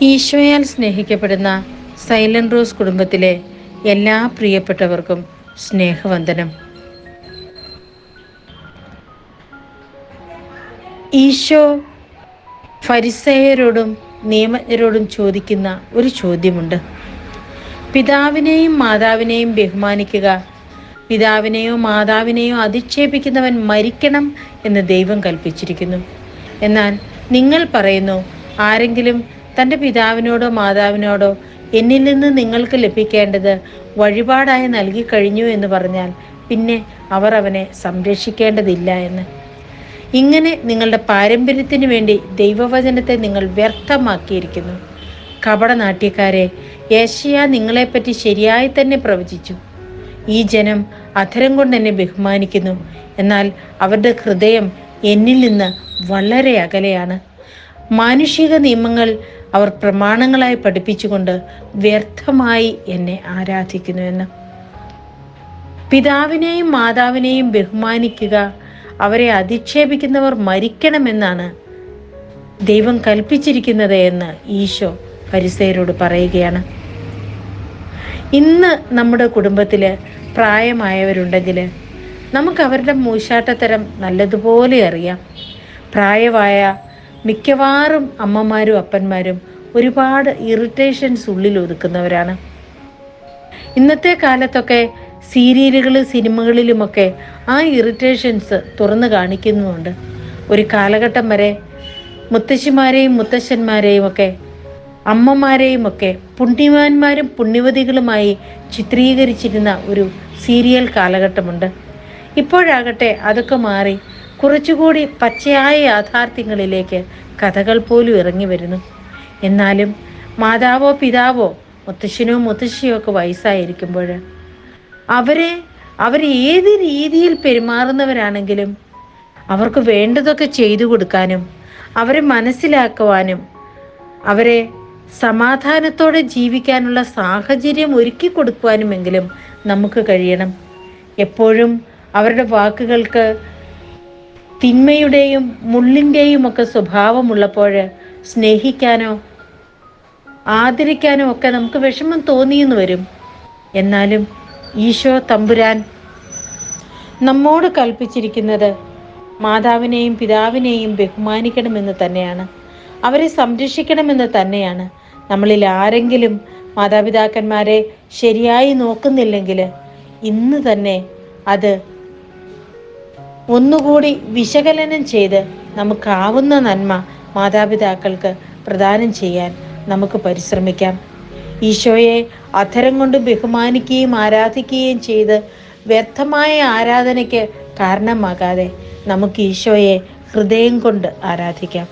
ഈശോയാൽ സ്നേഹിക്കപ്പെടുന്ന silent rose കുടുംബത്തിലെ എല്ലാ പ്രിയപ്പെട്ടവർക്കും സ്നേഹവന്ദനം. ഈശോ ഫരിസയരോടും നിയമജ്ഞരോടും ചോദിക്കുന്ന ഒരു ചോദ്യമുണ്ട്. പിതാവിനെയും മാതാവിനെയും ബഹുമാനിക്കുക പിതാവിനെയോ മാതാവിനെയോ അധിക്ഷേപിക്കുന്നവൻ മരിക്കണം എന്ന് ദൈവം കൽപ്പിച്ചിരിക്കുന്നു. എന്നാൽ നിങ്ങൾ പറയുന്നു ആരെങ്കിലും തന്റെ പിതാവിനോടോ മാതാവിനോടോ എന്നിൽ നിന്ന് നിങ്ങൾക്ക് ലഭിക്കേണ്ടത് വഴിപാടായി നൽകി കഴിഞ്ഞു എന്ന് പറഞ്ഞാൽ പിന്നെ അവർ അവനെ സംരക്ഷിക്കേണ്ടതില്ല എന്ന്. ഇങ്ങനെ നിങ്ങളുടെ പാരമ്പര്യത്തിന് വേണ്ടി ദൈവവചനത്തെ നിങ്ങൾ വ്യർത്ഥമാക്കിയിരിക്കുന്നു. കപടനാട്യക്കാരെ യേശയ നിങ്ങളെപ്പറ്റി ശരിയായി തന്നെ പ്രവചിച്ചു. ഈ ജനം അധരം കൊണ്ട് എന്നെ ബഹുമാനിക്കുന്നു. എന്നാൽ അവരുടെ ഹൃദയം എന്നിൽ നിന്ന് വളരെ അകലെയാണ്. മാനുഷിക നിയമങ്ങൾ അവർ പ്രമാണങ്ങളായി പഠിപ്പിച്ചുകൊണ്ട് വ്യർത്ഥമായി എന്നെ ആരാധിക്കുന്നുവെന്ന്. പിതാവിനെയും മാതാവിനെയും ബഹുമാനിക്കുക അവരെ അധിക്ഷേപിക്കുന്നവർ മരിക്കണമെന്നാണ് ദൈവം കൽപ്പിച്ചിരിക്കുന്നത് എന്ന് ഈശോ പരിസയരോട് പറയുകയാണ്. ഇന്ന് നമ്മുടെ കുടുംബത്തിൽ പ്രായമായവരുണ്ടെങ്കിൽ നമുക്ക് അവരുടെ മൂശാട്ടത്തരം നല്ലതുപോലെ അറിയാം. പ്രായമായ മിക്കവാറും അമ്മമാരും അപ്പന്മാരും ഒരുപാട് ഇറിറ്റേഷൻസ് ഉള്ളിൽ ഒതുക്കുന്നവരാണ്. ഇന്നത്തെ കാലത്തൊക്കെ സീരിയലുകൾ സിനിമകളിലുമൊക്കെ ആ ഇറിറ്റേഷൻസ് തുറന്നു കാണിക്കുന്നുമുണ്ട്. ഒരു കാലഘട്ടം വരെ മുത്തശ്ശിമാരെയും മുത്തശ്ശന്മാരെയും ഒക്കെ അമ്മമാരെയും ഒക്കെ പുണ്യവാന്മാരും പുണ്യവതികളുമായി ചിത്രീകരിച്ചിരുന്ന ഒരു സീരിയൽ കാലഘട്ടമുണ്ട്. ഇപ്പോഴാകട്ടെ അതൊക്കെ മാറി. കുറച്ചുകൂടി പച്ചയായ യാഥാർത്ഥ്യങ്ങളിലേക്ക് കഥകൾ പോലും ഇറങ്ങി വരുന്നു. എന്നാലും മാതാവോ പിതാവോ മുത്തശ്ശനോ മുത്തശ്ശിയോ ഒക്കെ വയസ്സായിരിക്കുമ്പോൾ അവരെ അവർ ഏത് രീതിയിൽ പെരുമാറുന്നവരാണെങ്കിലും അവർക്ക് വേണ്ടതൊക്കെ ചെയ്തു കൊടുക്കാനും അവരെ മനസ്സിലാക്കുവാനും അവരെ സമാധാനത്തോടെ ജീവിക്കാനുള്ള സാഹചര്യം ഒരുക്കി കൊടുക്കുവാനുമെങ്കിലും നമുക്ക് കഴിയണം. എപ്പോഴും അവരുടെ വാക്കുകൾക്ക് തിന്മയുടെയും മുള്ളിന്റെയും ഒക്കെ സ്വഭാവമുള്ളപ്പോൾ സ്നേഹിക്കാനോ ആദരിക്കാനോ ഒക്കെ നമുക്ക് വിഷമം തോന്നിയെന്ന് വരും. എന്നാലും ഈശോ തമ്പുരാൻ നമ്മോട് കൽപ്പിച്ചിരിക്കുന്നത് മാതാവിനെയും പിതാവിനെയും ബഹുമാനിക്കണമെന്ന് തന്നെയാണ്. അവരെ സംരക്ഷിക്കണമെന്ന് തന്നെയാണ്. നമ്മളിൽ ആരെങ്കിലും മാതാപിതാക്കന്മാരെ ശരിയായി നോക്കുന്നില്ലെങ്കിൽ ഇന്ന് തന്നെ അത് ഒന്നുകൂടി വിശകലനം ചെയ്ത് നമുക്കാവുന്ന നന്മ മാതാപിതാക്കൾക്ക് പ്രദാനം ചെയ്യാൻ നമുക്ക് പരിശ്രമിക്കാം. ഈശോയെ അധരം കൊണ്ട് ബഹുമാനിക്കുകയും ആരാധിക്കുകയും ചെയ്ത് വ്യർത്ഥമായ ആരാധനയ്ക്ക് കാരണമാകാതെ നമുക്ക് ഈശോയെ ഹൃദയം കൊണ്ട് ആരാധിക്കാം.